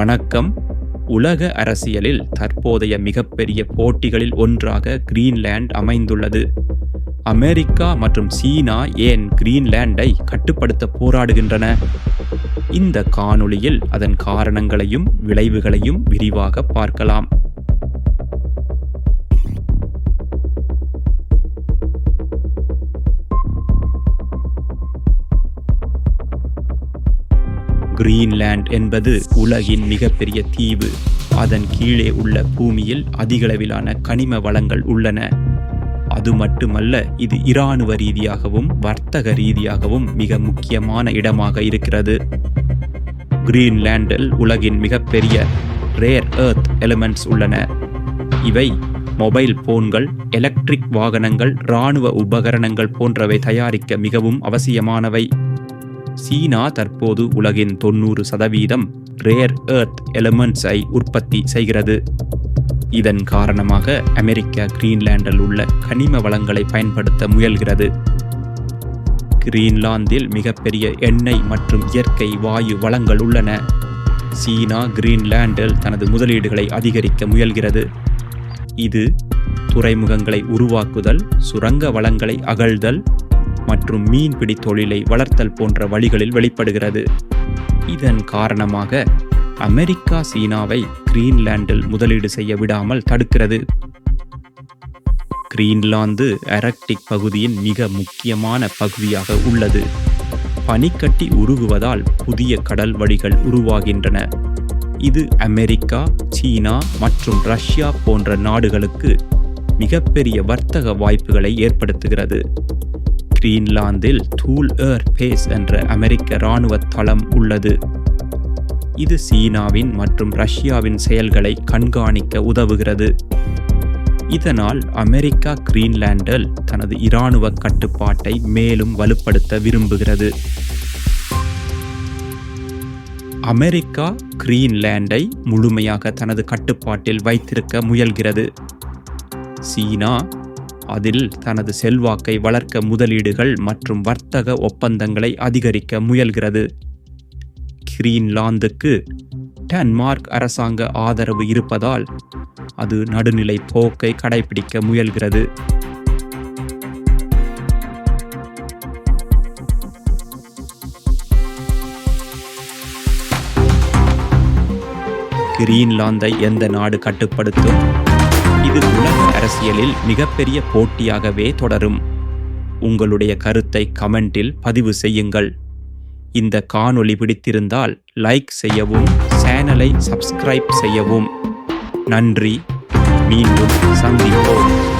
வணக்கம். உலக அரசியலில் தற்போதைய மிகப்பெரிய போட்டிகளில் ஒன்றாக கிரீன்லேண்ட் அமைந்துள்ளது. அமெரிக்கா மற்றும் சீனா ஏன் கிரீன்லேண்டை கட்டுப்படுத்த போராடுகின்றன? இந்த காணொளியில் அதன் காரணங்களையும் விளைவுகளையும் விரிவாக பார்க்கலாம். கிரீன்லேண்ட் என்பது உலகின் மிகப்பெரிய தீவு. அதன் கீழே உள்ள பூமியில் அதிகளவிலான கனிம வளங்கள் உள்ளன. அது மட்டுமல்ல இது இராணுவ ரீதியாகவும் வர்த்தக ரீதியாகவும் மிக முக்கியமான இடமாக இருக்கிறது. கிரீன்லேண்டில் உலகின் மிகப்பெரிய ரேர் எர்த் எலிமெண்ட்ஸ் உள்ளன. இவை மொபைல் போன்கள் எலக்ட்ரிக் வாகனங்கள் இராணுவ உபகரணங்கள் போன்றவை தயாரிக்க மிகவும் அவசியமானவை. சீனா தற்போது உலகின் தொண்ணூறு சதவீதம் ரேர் எர்த் எலமெண்ட்ஸை உற்பத்தி செய்கிறது. இதன் காரணமாக அமெரிக்கா கிரீன்லாண்டில் உள்ள கனிம வளங்களை பயன்படுத்த முயல்கிறது. கிரீன்லாந்தில் மிகப்பெரிய எண்ணெய் மற்றும் இயற்கை வாயு வளங்கள் உள்ளன. சீனா கிரீன்லாண்டில் தனது முதலீடுகளை அதிகரிக்க முயல்கிறது. இது துறைமுகங்களை உருவாக்குதல் சுரங்க வளங்களை அகழ்தல் மற்றும் மீன்பிடி தொழிலை வளர்த்தல் போன்ற வழிகளில் வெளிப்படுகிறது. இதன் காரணமாக அமெரிக்கா சீனாவை கிரீன்லாண்டில் முதலீடு செய்ய விடாமல் தடுக்கிறது. கிரீன்லாந்து அரக்டிக் பகுதியின் மிக முக்கியமான பகுதியாக உள்ளது. பனிக்கட்டி உருகுவதால் புதிய கடல் வழிகள் உருவாகின்றன. இது அமெரிக்கா சீனா மற்றும் ரஷ்யா போன்ற நாடுகளுக்கு மிகப்பெரிய வர்த்தக வாய்ப்புகளை ஏற்படுத்துகிறது. கிரீன்லாந்தில் தூல் ஏர் பேஸ் என்ற அமெரிக்க இராணுவ தளம் உள்ளது. இது சீனாவின் மற்றும் ரஷ்யாவின் செயல்களை கண்காணிக்க உதவுகிறது. இதனால் அமெரிக்கா கிரீன்லாண்டில் தனது இராணுவ கட்டுப்பாட்டை மேலும் வலுப்படுத்த விரும்புகிறது. அமெரிக்கா கிரீன்லாண்டை முழுமையாக தனது கட்டுப்பாட்டில் வைத்திருக்க முயல்கிறது. சீனா அதில் தனது செல்வாக்கை வளர்க்க முதலீடுகள் மற்றும் வர்த்தக ஒப்பந்தங்களை அதிகரிக்க முயல்கிறது. கிரீன்லாந்துக்கு டென்மார்க் அரசாங்க ஆதரவு இருப்பதால் அது நடுநிலை போக்கை கடைபிடிக்க முயல்கிறது. கிரீன்லாந்தை எந்த நாடு கட்டுப்படுத்தும்? இது உலக அரசியலில் மிகப்பெரிய போட்டியாகவே தொடரும். உங்களுடைய கருத்தை கமெண்டில் பதிவு செய்யுங்கள். இந்த காணொளி பிடித்திருந்தால் லைக் செய்யவும் சேனலை சப்ஸ்கிரைப் செய்யவும். நன்றி. மீண்டும் சந்திப்போம்.